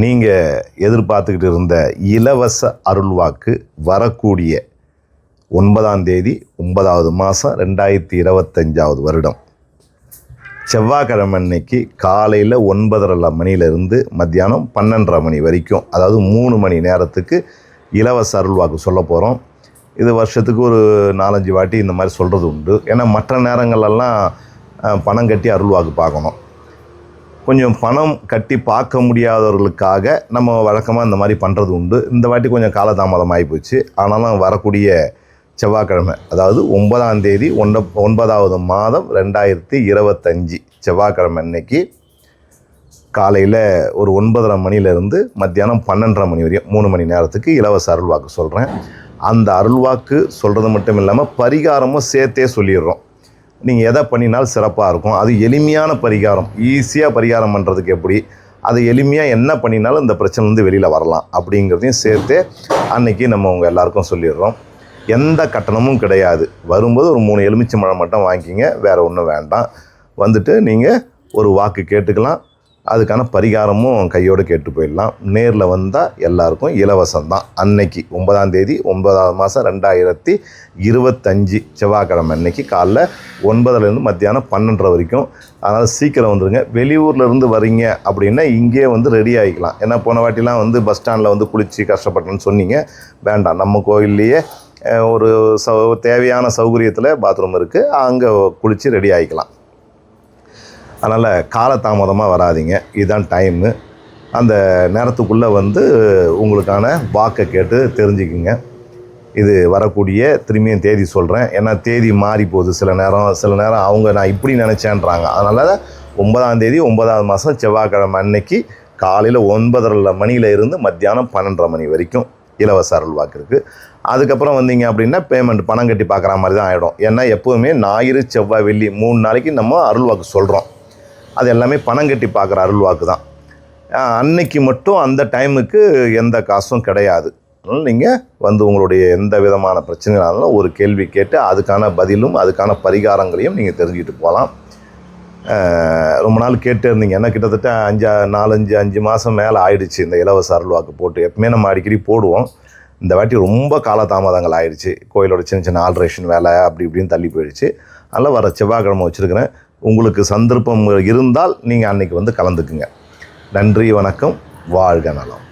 நீங்கள் எதிர்பார்த்துக்கிட்டு இருந்த இலவச அருள்வாக்கு வரக்கூடிய ஒன்பதாம் தேதி ஒன்பதாவது மாதம் ரெண்டாயிரத்தி இருபத்தஞ்சாவது வருடம். செவ்வாய்க்கிழமை அன்னைக்கு காலையில் ஒன்பதரை மணியிலிருந்து மத்தியானம் பன்னெண்டரை மணி வரைக்கும் அதாவது மூணு மணி நேரத்துக்கு இலவச அருள்வாக்கு சொல்ல போகிறோம் இது வருஷத்துக்கு ஒரு நாலஞ்சு வாட்டி இந்த மாதிரி சொல்கிறது உண்டு. ஏன்னா மற்ற நேரங்களெல்லாம் பணம் கட்டி அருள்வாக்கு பார்க்கணும். கொஞ்சம் பணம் கட்டி பார்க்க முடியாதவர்களுக்காக நம்ம வழக்கமாக இந்த மாதிரி பண்ணுறது உண்டு. இந்த வாட்டி கொஞ்சம் காலதாமதம் ஆகிப்போச்சு ஆனாலும் வரக்கூடிய செவ்வாய்க்கிழமை அதாவது ஒன்பதாம் தேதி ஒன்ற ஒன்பதாவது மாதம் ரெண்டாயிரத்தி இருபத்தஞ்சி செவ்வாய்க்கிழமை அன்னைக்கு காலையில் ஒரு ஒன்பதரை மணிலேருந்து மத்தியானம் பன்னெண்டரை மணி வரையும் மூணு மணி நேரத்துக்கு இலவச அருள்வாக்கு சொல்கிறேன் அந்த அருள்வாக்கு சொல்கிறது மட்டும் இல்லாமல் பரிகாரமும் சேர்த்தே சொல்லிடுறோம். நீங்கள் எதை பண்ணினாலும் சிறப்பாக இருக்கும். அது எளிமையான பரிகாரம். ஈஸியாக பரிகாரம் பண்ணுறதுக்கு எப்படி? அது எளிமையாக என்ன பண்ணினாலும் இந்த பிரச்சனைலேருந்து வெளியில் வரலாம். அப்படிங்கிறதையும் சேர்த்து அன்னைக்கு நம்ம உங்கள் எல்லாருக்கும் சொல்லிடுறோம். எந்த கட்டணமும் கிடையாது. வரும்போது ஒரு மூணு எலுமிச்சை மழை மட்டும் வாங்கிக்கிங்க. வேறு ஒன்றும் வேண்டாம். வந்துட்டு நீங்கள் ஒரு வாக்கு கேட்டுக்கலாம். அதுக்கான பரிகாரமும் கையோடு கேட்டு போயிடலாம். நேரில் வந்தால் எல்லாருக்கும் இலவசம் தான் அன்னைக்கு ஒன்பதாம் தேதி ஒன்பதாவது மாதம் ரெண்டாயிரத்தி இருபத்தஞ்சி செவ்வாய்க்கிழமை அன்னைக்கு காலைல ஒன்பதுலேருந்து மத்தியானம் பன்னெண்டரை வரைக்கும். அதனால் சீக்கிரம் வந்துடுங்க வெளியூர்லேருந்து வரீங்க அப்படின்னா இங்கேயே வந்து ரெடி ஆகிக்கலாம் ஏன்னா போன வாட்டிலாம் வந்து பஸ் ஸ்டாண்டில் வந்து குளித்து கஷ்டப்பட்டேன்னு சொன்னீங்க. வேண்டாம். நம்ம கோயில்லையே ஒரு சௌ தேவையான சௌகரியத்தில் பாத்ரூம் இருக்குது அங்கே குளித்து ரெடி ஆகிக்கலாம் அதனால் காலதாமதமாக வராதீங்க. இதுதான் டைமு அந்த நேரத்துக்குள்ளே வந்து உங்களுக்கான வாக்கை கேட்டு தெரிஞ்சுக்குங்க. இது வரக்கூடிய திரும்பியும் தேதி சொல்கிறேன் ஏன்னா தேதி மாறி போகுது. சில நேரம் சில நேரம் அவங்க நான் இப்படி நினச்சேன்றாங்க. அதனால் ஒன்பதாம் தேதி ஒன்பதாவது மாதம் செவ்வாய்க்கிழமை அன்னைக்கு காலையில் ஒன்பதரை மணியில இருந்து மத்தியானம் பன்னெண்டரை மணி வரைக்கும் இலவச அருள் வாக்கு இருக்குது அதுக்கப்புறம் வந்தீங்க அப்படின்னா பேமெண்ட் பணம் கட்டி பார்க்குற மாதிரி தான் ஆகிடும் ஏன்னா எப்போவுமே ஞாயிறு செவ்வாய் வெள்ளி மூணு நாளைக்கு நம்ம அருள் வாக்கு சொல்கிறோம் அது எல்லாமே பணம் கட்டி பார்க்குற அருள் வாக்கு தான் அன்னைக்கு மட்டும் அந்த டைமுக்கு எந்த காசும் கிடையாது. அதனால் நீங்கள் வந்து உங்களுடைய எந்த விதமான பிரச்சனைனாலும் ஒரு கேள்வி கேட்டு அதுக்கான பதிலும் அதுக்கான பரிகாரங்களையும் நீங்கள் தெரிஞ்சுக்கிட்டு போகலாம். ரொம்ப நாள் கேட்டு இருந்தீங்க. ஏன்னா கிட்டத்தட்ட அஞ்சு நாலஞ்சு அஞ்சு மாதம் மேலே ஆயிடுச்சு இந்த இலவச அருள் வாக்கு போட்டு. எப்பவுமே நம்ம அடிக்கடி போடுவோம். இந்த வாட்டி ரொம்ப காலதாமதங்கள் ஆயிடுச்சு. கோயிலோட சின்ன சின்ன ஆல்ட்ரேஷன் வேலை அப்படி இப்படின்னு தள்ளி போயிடுச்சு. அதில் வர செவ்வாய்க்கிழமை வச்சுருக்கிறேன். உங்களுக்கு சந்தர்ப்பம் இருந்தால் நீங்கள் அன்றைக்கி வந்து கலந்துக்குங்க. நன்றி வணக்கம் வாழ்க நலம்.